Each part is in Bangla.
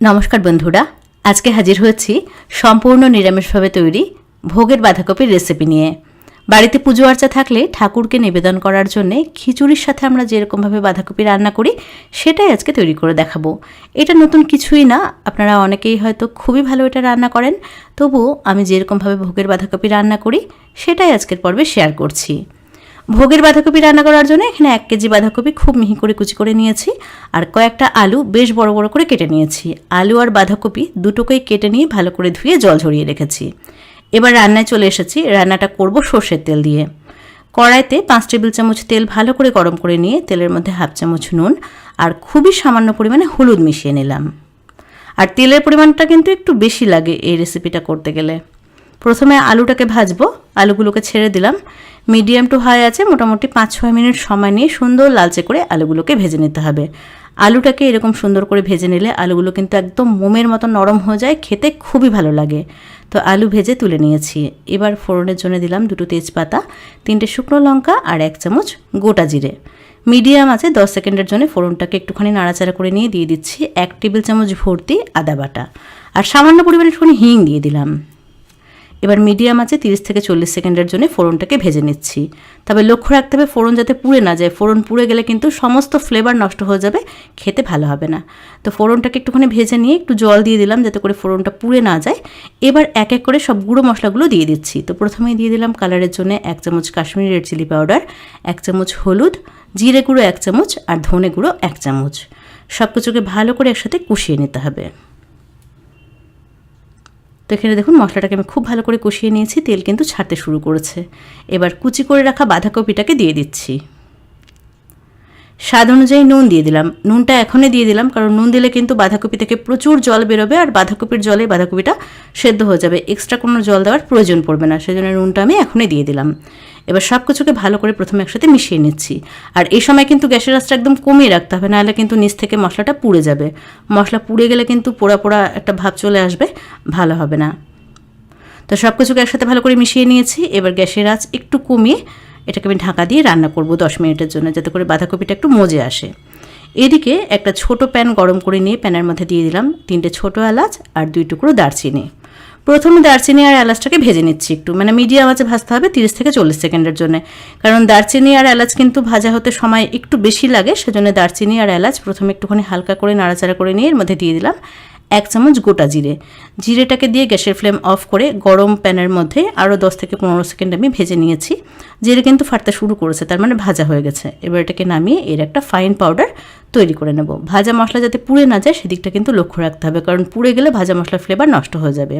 নমস্কার বন্ধুরা, আজকে হাজির হয়েছি সম্পূর্ণ নিরামিষভাবে তৈরি ভোগের বাঁধাকপির রেসিপি নিয়ে। বাড়িতে পুজো আর্চা থাকলে ঠাকুরকে নিবেদন করার জন্যে খিচুড়ির সাথে আমরা যেরকমভাবে বাঁধাকপি রান্না করি, সেটাই আজকে তৈরি করে দেখাবো। এটা নতুন কিছুই না, আপনারা অনেকেই হয়তো খুবই ভালো এটা রান্না করেন, তবুও আমি যেরকমভাবে ভোগের বাঁধাকপি রান্না করি, সেটাই আজকের পর্বে শেয়ার করছি। ভোগের বাঁধাকপি রান্না করার জন্য এখানে এক কেজি বাঁধাকপি খুব মিহি করে কুচি করে নিয়েছি। আর কয়েকটা আলু বেশ বড় বড় করে কেটে নিয়েছি। আলু আর বাঁধাকপি দুটোকেই কেটে নিয়ে ভালো করে ধুয়ে জল ঝরিয়ে রেখেছি। এবার রান্নায় চলে এসেছি রান্নাটা করব সর্ষের তেল দিয়ে। কড়াইতে পাঁচ টেবিল চামচ তেল ভালো করে গরম করে নিয়ে তেলের মধ্যে হাফ চামচ নুন আর খুবই সামান্য পরিমাণে হলুদ মিশিয়ে নিলাম। আর তেলের পরিমাণটা কিন্তু একটু বেশি লাগে এই রেসিপিটা করতে গেলে। প্রথমে আলুটাকে ভাজবো, আলুগুলোকে ছেড়ে দিলাম। মিডিয়াম টু হাই আছে, মোটামুটি পাঁচ ছয় মিনিট সময় নিয়ে সুন্দর লালচে করে আলুগুলোকে ভেজে নিতে হবে। আলুটাকে এরকম সুন্দর করে ভেজে নিলে আলুগুলো কিন্তু একদম মোমের মতো নরম হয়ে যায়, খেতে খুবই ভালো লাগে। তো আলু ভেজে তুলে নিয়েছি। এবার ফোড়নের জন্য দিলাম দুটো তেজপাতা, তিনটে শুকনো লঙ্কা আর এক চামচ গোটা জিরে। মিডিয়াম আছে, দশ সেকেন্ডের জন্য ফোড়নটাকে একটুখানি নাড়াচাড়া করে নিয়ে দিয়ে দিচ্ছি এক টেবিল চামচ ভর্তি আদা বাটা। আর সামান্য পরিমাণে একটুখানি হিং দিয়ে দিলাম। এবার মিডিয়াম আছে তিরিশ থেকে চল্লিশ সেকেন্ডের জন্য ফোড়নটাকে ভেজে নিচ্ছি। তবে লক্ষ্য রাখতে হবে ফোড়ন যাতে পুড়ে না যায়। ফোড়ন পুড়ে গেলে কিন্তু সমস্ত ফ্লেভার নষ্ট হয়ে যাবে, খেতে ভালো হবে না। তো ফোড়নটাকে একটুখানি ভেজে নিয়ে একটু জল দিয়ে দিলাম যাতে করে ফোড়নটা পুড়ে না যায়। এবার এক এক করে সব গুঁড়ো মশলাগুলো দিয়ে দিচ্ছি। তো প্রথমেই দিয়ে দিলাম কালারের জন্য এক চামচ কাশ্মীরি রেড চিলি পাউডার এক চামচ হলুদ, জিরে গুঁড়ো এক চামচ আর ধনে গুঁড়ো এক চামচ। সব কিছুকে ভালো করে একসাথে কষিয়ে নিতে হবে। তো এখানে দেখুন মশলাটাকে আমি খুব ভালো করে কষিয়ে নিয়েছি, তেল কিন্তু ছাড়তে শুরু করেছে। এবার কুচি করে রাখা বাঁধাকপিটাকে দিয়ে দিচ্ছি। স্বাদ অনুযায়ী নুন দিয়ে দিলাম। নুনটা এখনই দিয়ে দিলাম, কারণ নুন দিলে কিন্তু বাঁধাকপি থেকে প্রচুর জল বেরোবে আর বাঁধাকপির জলে বাঁধাকপিটা সেদ্ধ হয়ে যাবে। এক্সট্রা কোনো জল দেওয়ার প্রয়োজন পড়বে না, সেজন্য নুনটা আমি এখনই দিয়ে দিলাম। এবার সব কিছুকে ভালো করে প্রথমে একসাথে মিশিয়ে নিচ্ছি। আর এই সময় কিন্তু গ্যাসের আঁচটা একদম কমিয়ে রাখতে হবে, নাহলে কিন্তু নিচ থেকে মশলাটা পুড়ে যাবে। মশলা পুড়ে গেলে কিন্তু পোড়া পোড়া একটা ভাব চলে আসবে, ভালো হবে না। তো সব কিছুকে একসাথে ভালো করে মিশিয়ে নিয়েছি। এবার গ্যাসের আঁচ একটু কমিয়ে এটাকে আমি ঢাকা দিয়ে রান্না করব দশ মিনিটের জন্য, যাতে করে বাঁধাকপিটা একটু মজে আসে। এদিকে একটা ছোট প্যান গরম করে নিয়ে প্যানের মধ্যে দিয়ে দিলাম তিনটে ছোট এলাচ আর দুই টুকরো দারচিনি। প্রথমে দারচিনি আর এলাচটাকে ভেজে নিচ্ছি একটু মানে মিডিয়াম আঁচে ভাজতে হবে তিরিশ থেকে চল্লিশ সেকেন্ডের জন্য। কারণ দারচিনি আর এলাচ কিন্তু ভাজা হতে সময় একটু বেশি লাগে, সেজন্য দারচিনি আর এলাচ প্রথমে একটুখানি হালকা করে নাড়াচাড়া করে নিয়ে এর মধ্যে দিয়ে দিলাম এক চামচ গোটা জিরে। জিরেটাকে দিয়ে গ্যাসের ফ্লেম অফ করে গরম প্যানের মধ্যে আরও দশ থেকে পনেরো সেকেন্ড আমি ভেজে নিয়েছি। জিরে কিন্তু ফাটতে শুরু করেছে, তার মানে ভাজা হয়ে গেছে। এবার এটাকে নামিয়ে এর একটা ফাইন পাউডার তৈরি করে নেব। ভাজা মশলা যাতে পুড়ে না যায়, সেদিকটা কিন্তু লক্ষ্য রাখতে হবে, কারণ পুড়ে গেলে ভাজা মশলার ফ্লেভার নষ্ট হয়ে যাবে।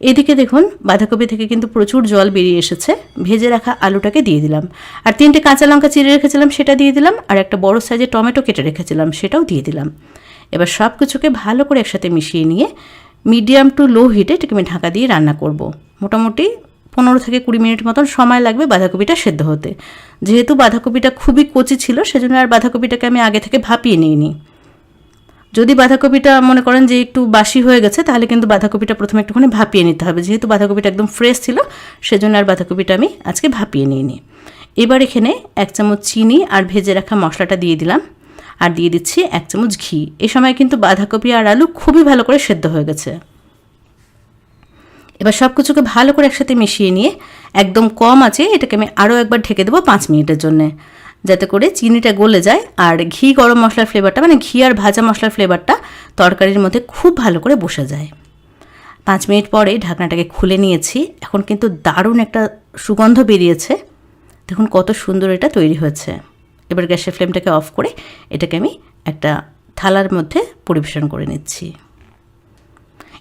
এদিকে দেখুন, বাঁধাকপি থেকে কিন্তু প্রচুর জল বেরিয়ে এসেছে। ভেজে রাখা আলুটাকে দিয়ে দিলাম। আর তিনটে কাঁচা লঙ্কা চিড়ে রেখেছিলাম, সেটা দিয়ে দিলাম। আর একটা বড় সাইজের টমেটো কেটে রেখেছিলাম, সেটাও দিয়ে দিলাম। এবার সব কিছুকে ভালো করে একসাথে মিশিয়ে নিয়ে মিডিয়াম টু লো হিটে এটাকে আমি ঢাকা দিয়ে রান্না করব। মোটামুটি পনেরো থেকে কুড়ি মিনিট মতন সময় লাগবে বাঁধাকপিটা সেদ্ধ হতে। যেহেতু বাঁধাকপিটা খুবই কচি ছিল, সেজন্য আর বাঁধাকপিটাকে আমি আগে থেকে ভাপিয়ে নিইনি। যদি বাঁধাকপিটা মনে করেন যে একটু বাসি হয়ে গেছে, তাহলে কিন্তু বাঁধাকপিটা প্রথমে একটুখানি ভাপিয়ে নিতে হবে। যেহেতু বাঁধাকপিটা একদম ফ্রেশ ছিল, সেজন্য আর বাঁধাকপিটা আমি আজকে ভাপিয়ে নিইনি। এবার এখানে এক চামচ চিনি আর ভেজে রাখা মশলাটা দিয়ে দিলাম। আর দিয়ে দিচ্ছি এক চামচ ঘি। এ সময় কিন্তু বাঁধাকপি আর আলু খুবই ভালো করে সেদ্ধ হয়ে গেছে। এবার সব কিছুকে ভালো করে একসাথে মিশিয়ে নিয়ে একদম কম আছে এটাকে আমি আরও একবার ঢেকে দেবো পাঁচ মিনিটের জন্যে। যাতে করে চিনিটা গলে যায় আর ঘি গরম মশলার ফ্লেভারটা মানে ঘি আর ভাজা মশলার ফ্লেভারটা তরকারির মধ্যে খুব ভালো করে বসে যায়। পাঁচ মিনিট পরে ঢাকনাটাকে খুলে নিয়েছি। এখন কিন্তু দারুণ একটা সুগন্ধ বেরিয়েছে। দেখুন কত সুন্দর এটা তৈরি হয়েছে। এবার গ্যাসের ফ্লেমটাকে অফ করে এটাকে আমি একটা থালার মধ্যে পরিবেশন করে নিচ্ছি।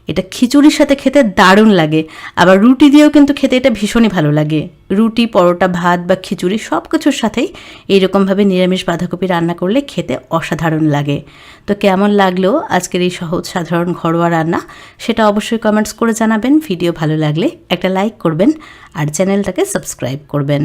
এটা খিচুড়ির সাথে খেতে দারুণ লাগে, আবার রুটি দিয়েও কিন্তু খেতে এটা ভীষণই ভালো লাগে। রুটি, পরোটা, ভাত বা খিচুড়ি সব কিছুর সাথেই এইরকমভাবে নিরামিষ বাঁধাকপি রান্না করলে খেতে অসাধারণ লাগে। তো কেমন লাগল আজকের এই সহজ সাধারণ ঘরোয়া রান্না? সেটা অবশ্যই কমেন্টস করে জানাবেন। ভিডিও ভালো লাগলে একটা লাইক করবেন আর চ্যানেলটাকে সাবস্ক্রাইব করবেন।